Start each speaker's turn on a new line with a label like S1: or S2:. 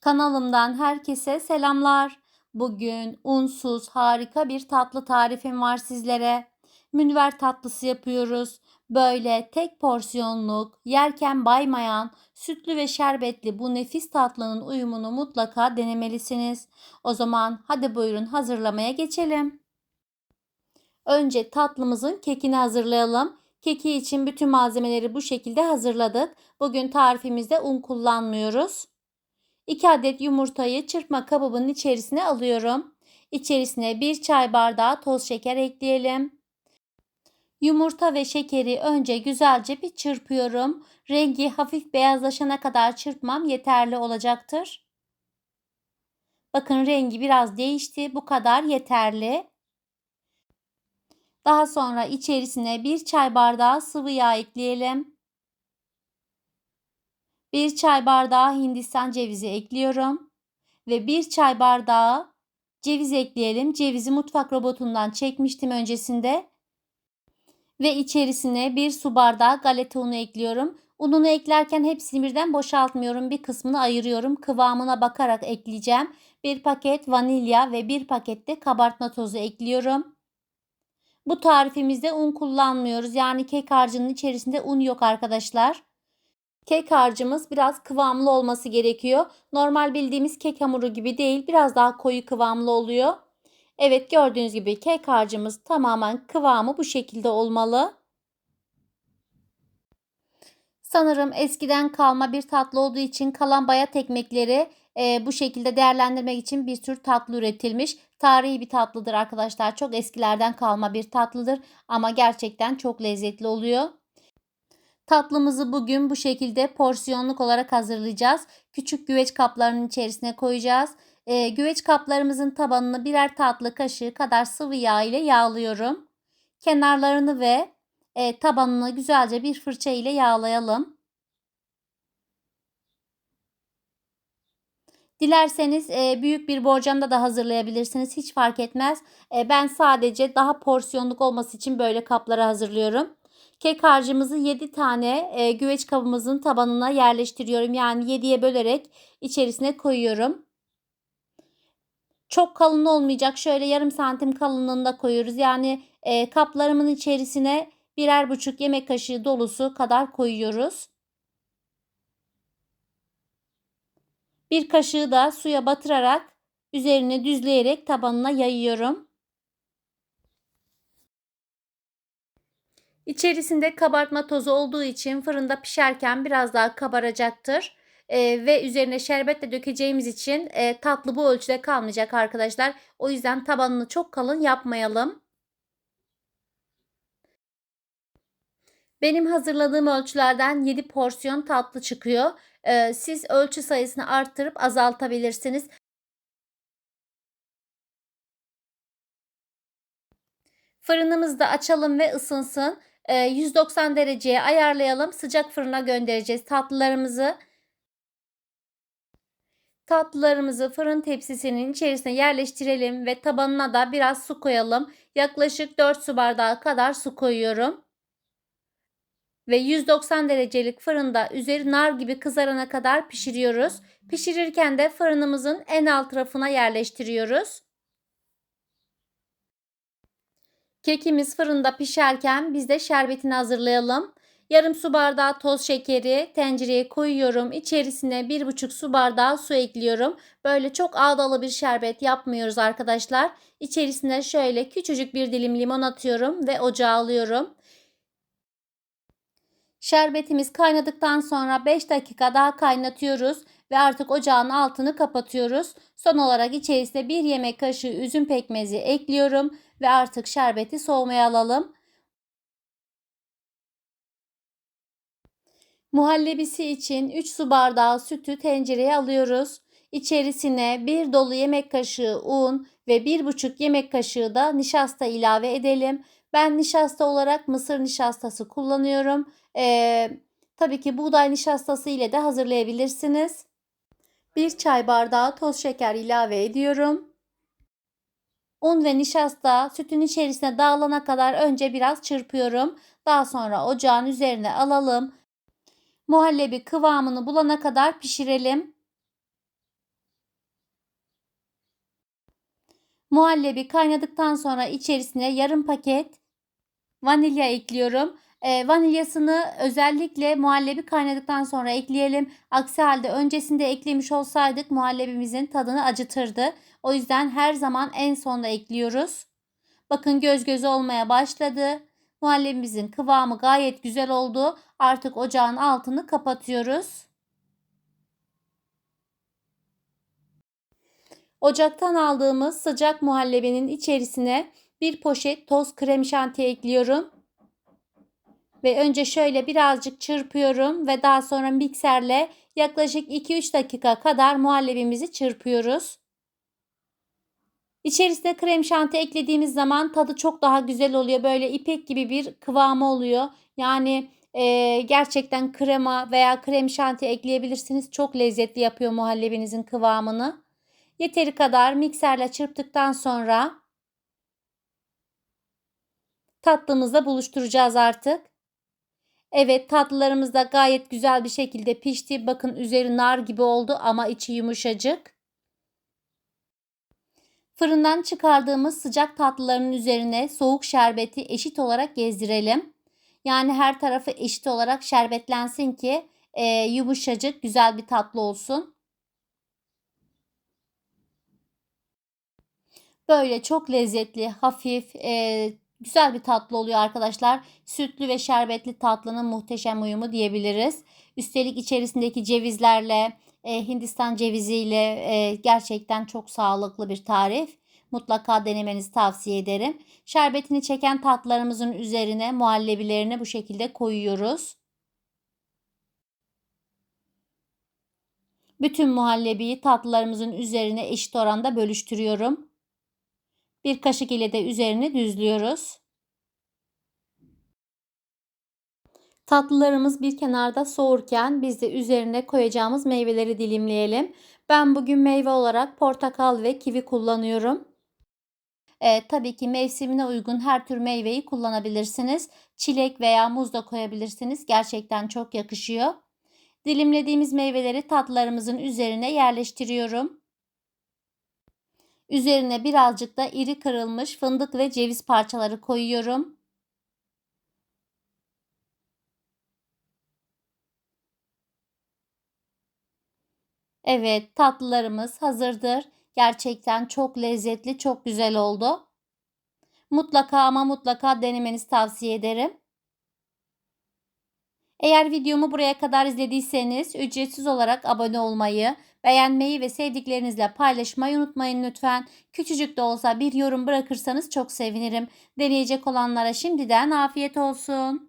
S1: Kanalımdan herkese selamlar. Bugün unsuz harika bir tatlı tarifim var sizlere. Münver tatlısı yapıyoruz. Böyle tek porsiyonluk, yerken baymayan, sütlü ve şerbetli bu nefis tatlının uyumunu mutlaka denemelisiniz. O zaman hadi buyurun hazırlamaya geçelim. Önce tatlımızın kekini hazırlayalım. Keki için bütün malzemeleri bu şekilde hazırladık. Bugün tarifimizde un kullanmıyoruz. 2 adet yumurtayı çırpma kabımın içerisine alıyorum. İçerisine 1 çay bardağı toz şeker ekleyelim. Yumurta ve şekeri önce güzelce bir çırpıyorum. Rengi hafif beyazlaşana kadar çırpmam yeterli olacaktır. Bakın rengi biraz değişti. Bu kadar yeterli. Daha sonra içerisine 1 çay bardağı sıvı yağ ekleyelim. 1 çay bardağı hindistan cevizi ekliyorum. Ve 1 çay bardağı ceviz ekleyelim. Cevizi mutfak robotundan çekmiştim öncesinde. Ve içerisine 1 su bardağı galeta unu ekliyorum. Ununu eklerken hepsini birden boşaltmıyorum. Bir kısmını ayırıyorum. Kıvamına bakarak ekleyeceğim. 1 paket vanilya ve 1 paket de kabartma tozu ekliyorum. Bu tarifimizde un kullanmıyoruz. Yani kek harcının içerisinde un yok arkadaşlar. Kek harcımız biraz kıvamlı olması gerekiyor. Normal bildiğimiz kek hamuru gibi değil. Biraz daha koyu kıvamlı oluyor. Evet gördüğünüz gibi kek harcımız tamamen kıvamı bu şekilde olmalı. Sanırım eskiden kalma bir tatlı olduğu için kalan bayat ekmekleri e, bu şekilde değerlendirmek için bir tür tatlı üretilmiş. Tarihi bir tatlıdır arkadaşlar. Çok eskilerden kalma bir tatlıdır ama gerçekten çok lezzetli oluyor. Tatlımızı bugün bu şekilde porsiyonluk olarak hazırlayacağız. Küçük güveç kaplarının içerisine koyacağız. E, güveç kaplarımızın tabanını birer tatlı kaşığı kadar sıvı yağ ile yağlıyorum. Kenarlarını ve e, tabanını güzelce bir fırça ile yağlayalım. Dilerseniz e, büyük bir borcamda da hazırlayabilirsiniz. Hiç fark etmez. E, ben sadece daha porsiyonluk olması için böyle kaplara hazırlıyorum. Kek harcımızı 7 tane e, güveç kabımızın tabanına yerleştiriyorum. Yani 7'ye bölerek içerisine koyuyorum. Çok kalın olmayacak. Şöyle yarım santim kalınlığında koyuyoruz. Yani e, kaplarımın içerisine birer buçuk yemek kaşığı dolusu kadar koyuyoruz. Bir kaşığı da suya batırarak üzerine düzleyerek tabanına yayıyorum. İçerisinde kabartma tozu olduğu için fırında pişerken biraz daha kabaracaktır. Ee, ve üzerine şerbetle dökeceğimiz için e, tatlı bu ölçüde kalmayacak arkadaşlar. O yüzden tabanını çok kalın yapmayalım. Benim hazırladığım ölçülerden 7 porsiyon tatlı çıkıyor. Ee, siz ölçü sayısını arttırıp azaltabilirsiniz. Fırınımızı da açalım ve ısınsın. 190 dereceye ayarlayalım. Sıcak fırına göndereceğiz tatlılarımızı. Tatlılarımızı fırın tepsisinin içerisine yerleştirelim ve tabanına da biraz su koyalım. Yaklaşık 4 su bardağı kadar su koyuyorum. Ve 190 derecelik fırında üzeri nar gibi kızarana kadar pişiriyoruz. Pişirirken de fırınımızın en alt tarafına yerleştiriyoruz. Kekimiz fırında pişerken biz de şerbetini hazırlayalım. Yarım su bardağı toz şekeri tencereye koyuyorum. İçerisine 1,5 su bardağı su ekliyorum. Böyle çok ağdalı bir şerbet yapmıyoruz arkadaşlar. İçerisine şöyle küçücük bir dilim limon atıyorum ve ocağa alıyorum. Şerbetimiz kaynadıktan sonra 5 dakika daha kaynatıyoruz ve artık ocağın altını kapatıyoruz. Son olarak içerisine 1 yemek kaşığı üzüm pekmezi ekliyorum ve artık şerbeti soğumaya alalım. Muhallebisi için 3 su bardağı sütü tencereye alıyoruz. İçerisine 1 dolu yemek kaşığı un ve 1,5 yemek kaşığı da nişasta ilave edelim. Ben nişasta olarak mısır nişastası kullanıyorum. Ee, tabii ki buğday nişastası ile de hazırlayabilirsiniz. 1 çay bardağı toz şeker ilave ediyorum. Un ve nişasta sütün içerisine dağılana kadar önce biraz çırpıyorum. Daha sonra ocağın üzerine alalım. Muhallebi kıvamını bulana kadar pişirelim. Muhallebi kaynadıktan sonra içerisine yarım paket vanilya ekliyorum. E, vanilyasını özellikle muhallebi kaynadıktan sonra ekleyelim. Aksi halde öncesinde eklemiş olsaydık muhallebimizin tadını acıtırdı. O yüzden her zaman en sonda ekliyoruz. Bakın göz göz olmaya başladı. Muhallebimizin kıvamı gayet güzel oldu. Artık ocağın altını kapatıyoruz. Ocaktan aldığımız sıcak muhallebinin içerisine bir poşet toz krem şanti ekliyorum. Ve önce şöyle birazcık çırpıyorum ve daha sonra mikserle yaklaşık 2-3 dakika kadar muhallebimizi çırpıyoruz. İçerisine krem şanti eklediğimiz zaman tadı çok daha güzel oluyor. Böyle ipek gibi bir kıvamı oluyor. Yani e, gerçekten krema veya krem şanti ekleyebilirsiniz. Çok lezzetli yapıyor muhallebinizin kıvamını. Yeteri kadar mikserle çırptıktan sonra tatlımızla buluşturacağız artık. Evet tatlılarımız da gayet güzel bir şekilde pişti. Bakın üzeri nar gibi oldu ama içi yumuşacık. Fırından çıkardığımız sıcak tatlıların üzerine soğuk şerbeti eşit olarak gezdirelim. Yani her tarafı eşit olarak şerbetlensin ki e, yumuşacık güzel bir tatlı olsun. Böyle çok lezzetli, hafif, e, güzel bir tatlı oluyor arkadaşlar. Sütlü ve şerbetli tatlının muhteşem uyumu diyebiliriz. Üstelik içerisindeki cevizlerle, e, Hindistan ceviziyle e, gerçekten çok sağlıklı bir tarif. Mutlaka denemenizi tavsiye ederim. Şerbetini çeken tatlılarımızın üzerine muhallebilerini bu şekilde koyuyoruz. Bütün muhallebiyi tatlılarımızın üzerine eşit oranda bölüştürüyorum. Bir kaşık ile de üzerini düzlüyoruz. Tatlılarımız bir kenarda soğurken biz de üzerine koyacağımız meyveleri dilimleyelim. Ben bugün meyve olarak portakal ve kivi kullanıyorum. E, tabii ki mevsimine uygun her tür meyveyi kullanabilirsiniz. Çilek veya muz da koyabilirsiniz. Gerçekten çok yakışıyor. Dilimlediğimiz meyveleri tatlılarımızın üzerine yerleştiriyorum. Üzerine birazcık da iri kırılmış fındık ve ceviz parçaları koyuyorum. Evet, tatlılarımız hazırdır. Gerçekten çok lezzetli, çok güzel oldu. Mutlaka ama mutlaka denemenizi tavsiye ederim. Eğer videomu buraya kadar izlediyseniz ücretsiz olarak abone olmayı, beğenmeyi ve sevdiklerinizle paylaşmayı unutmayın lütfen. Küçücük de olsa bir yorum bırakırsanız çok sevinirim. Deneyecek olanlara şimdiden afiyet olsun.